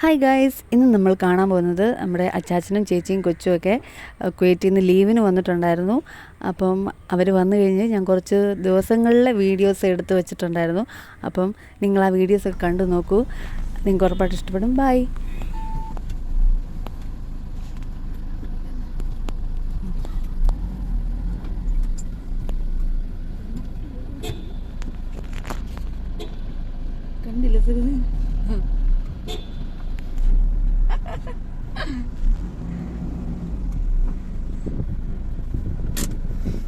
Hi guys ഇന്ന് നമ്മൾ കാണാൻ പോകുന്നത് നമ്മുടെ അച്ചാച്ചനും ചേച്ചിയും കൊച്ചുമൊക്കെ കുവൈറ്റിൽ നിന്ന് ലീവിന് വന്നിട്ടുണ്ടായിരുന്നു. അപ്പം അവർ വന്നു കഴിഞ്ഞ് ഞാൻ കുറച്ച് ദിവസങ്ങളിലെ വീഡിയോസ് എടുത്ത് വെച്ചിട്ടുണ്ടായിരുന്നു. അപ്പം നിങ്ങൾ ആ വീഡിയോസൊക്കെ കണ്ടു നോക്കൂ. നിങ്ങൾക്ക് ഉറപ്പായിട്ട് ഇഷ്ടപ്പെടും. ബൈ കണ്ടില്ല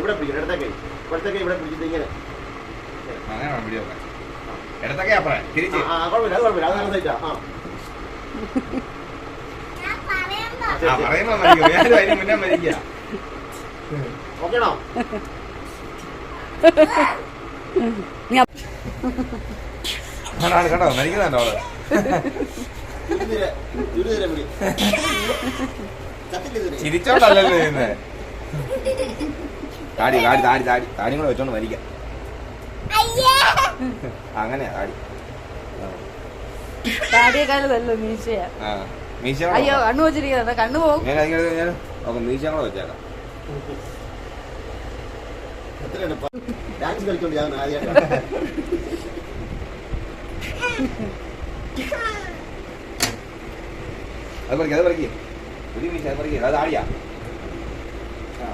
ഇവിടെ പിടിക്കണം ഇടത്തേക്ക്. ഇവിടത്തേക്ക് ഇവിടെ പിടിച്ചിട്ട് ഇങ്ങനെ. അങ്ങനെ വീഡിയോ ഇടത്തൊക്കെ അപ്പറേ തിരിച്ച്. ആ ആ, കുഴപ്പമില്ല അത് കുഴപ്പമില്ല അത് നല്ല സൈറ്റാ ആ ആ. പറയുമ്പോ മരിക്കും ഞാനും മുന്നേ മരിക്കുക ഓക്കേണോ ആണാണ് കേട്ടോ മരിക്കുന്നുണ്ടോ അവൾ ഇരുതിരെ ഇരുതിരെ താടി താടി താടി താടി. താടി കൂടെ വെച്ചോണ്ട് മരിക്കാം. അങ്ങനെയാ താടി. താടിയേക്കാളല്ല മീശയാ. ആ മീശ അയ്യോ കണ്ണു വെച്ചിരിക്കുന്നത് കണ്ണു പോകും. ഞാൻ അതിങ്ങനെ ഞാൻ ഓക്കെ മീശ കൂടെ വെച്ചേക്കാം. ഡാൻസ് കളിച്ചോണ്ട് ഞാൻ അത് പറിക്കും അത് ഒരു മീശ അത് താടിയാ.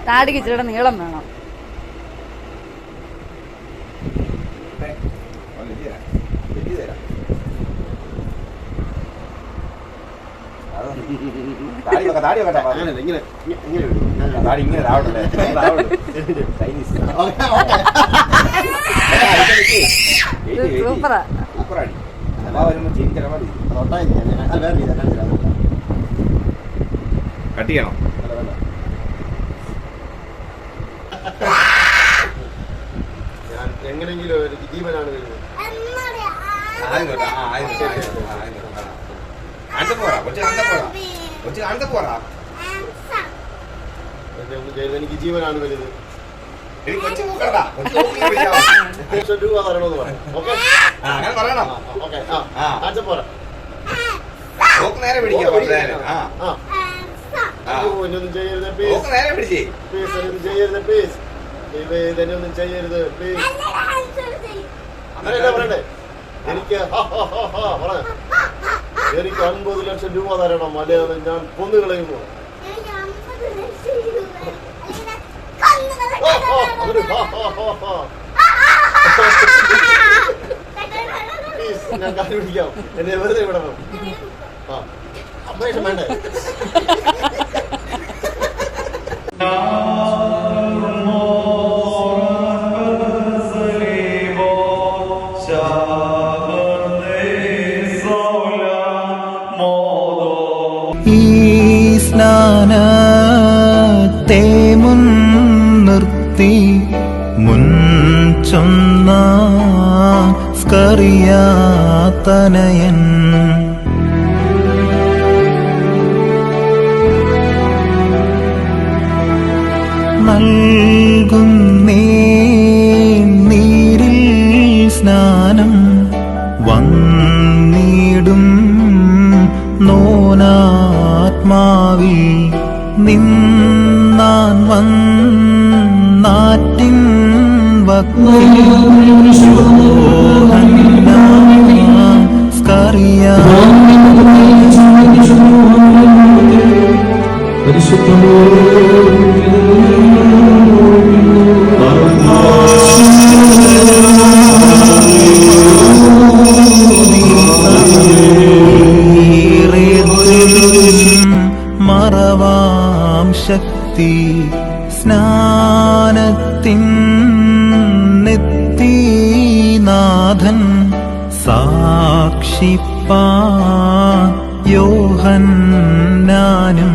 താടിക്ക് ഇച്ചിരി നീളം വേണം ആ, വെട്ടി തരാം. വെട്ടി തരാം. അത് താടി ഇങ്ങനെ താടി ഇങ്ങനെ താവട്ടെ ചൈനീസ് ഓക്കേ, ഓക്കേ. സൂപ്പറാ സൂപ്പറാടി അമ്മ വരുമ്പോ ചിരിക്കണം മതി. അത് അത്. കട്ട് ചെയ്യണം. ഞാൻ എങ്ങനെങ്കിലും ഒരു ജീവനാണ് വരുന്നത്. ആദ്യം തൊട്ട്, ആ, ആദ്യം തൊട്ട്, ആദ്യം തൊട്ട്, ആ, ആദ്യം തൊട്ട്, ആ. കാണിച്ച പോരാ കൊച്ചു കാണിച്ച പോരാ. കൊച്ചു കാണിച്ച പോരാ. ഒന്നും എനിക്ക് ജീവനാണ് വലുത്. എനിക്ക് കൊച്ചു നോക്കണ്ട കൊച്ചു. ലക്ഷം രൂപ തരണമെന്ന് പറയാം ഓക്കെ? ആ, അങ്ങനെ പറയണം. ഓക്കെ ആ. കാണിച്ച പോരാ. നോക്ക് നേരെ പിടിക്കാം. ആ. ആ. എന്നൊന്നും ചെയ്യരുത് നോക്ക് പ്ലീസ് നേരെ പിടിച്ചേ പ്ലീസ് ചെയ്യരുത് പ്ലീസ് ദൈവമേ, ഒന്നും ചെയ്യരുത് പ്ലീസ് എനിക്ക്. എനിക്ക് അൻപത് ലക്ഷം രൂപ തരണം അല്ലാതെ ഞാൻ കൊന്നു കളയുമോ ഹ, ഹ, അവർ ഹ, ഹ, ഹ, ഹ. പ്ലീസ് ഞാൻ കാര്യം പിടിക്കാം എന്നെ വെറുതെ വിടണം ആ അമ്മയുടെ വേണ്ടേ ഈ സ്നാനത്തെ മുൻ ചൊന്ന സ്കറിയാതനയൻ നൽകുന്നേ നോനാത്മാവിൽ നിന്നാൻ വന്നാറ്റിൻ സ്കറിയ സ്നാനത്തിൻ നെത്തിനാഥൻ സാക്ഷിപ്പാ യോഹൻ യോഹന്നാനും.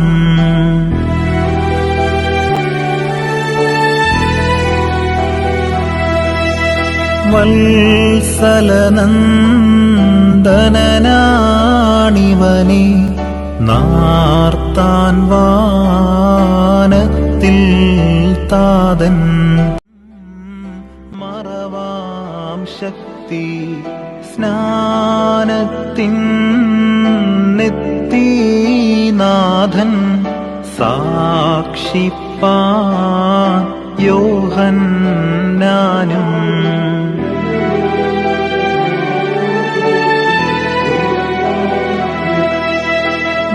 വത്സലനന്ദനാണിവനെ നാർത്താൻ വാനത്തിൽ താതൻ മറവാം ശക്തി സ്നാനത്തിൻ നെത്തിനാഥൻ സാക്ഷിപ്പാ യോഹന്നാനും.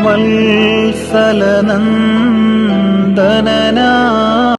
വത്സലനന്ദനാ